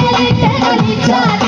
রে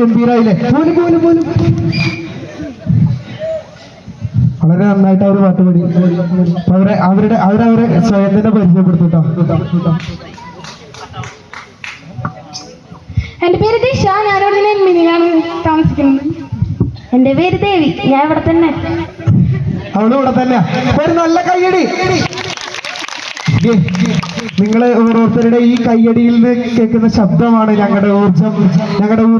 ഗംഭീരായില്ലേ? പോലും പോലും പോലും. വളരെ നന്നായിട്ട് അവർ പാട്ട് പാടി. അവരെ അവരുടെ അവരവരെ സ്വയം തന്നെ പരിചയപ്പെടുത്തുട്ടോ. എന്റെ പേര് ദിശ ഞാനിവിടെ താമസിക്കുന്നത്. എന്റെ പേര് ദേവി ഞാൻ ഇവിടെ തന്നെ. അവൾ ഇവിടെ തന്നെ. നല്ല കയ്യടി. നിങ്ങൾ ഓരോരുത്തരുടെ ഈ കയ്യടിയിൽ നിന്ന് കേൾക്കുന്ന ശബ്ദമാണ് ഞങ്ങളുടെ ഊർജം. ഞങ്ങളുടെ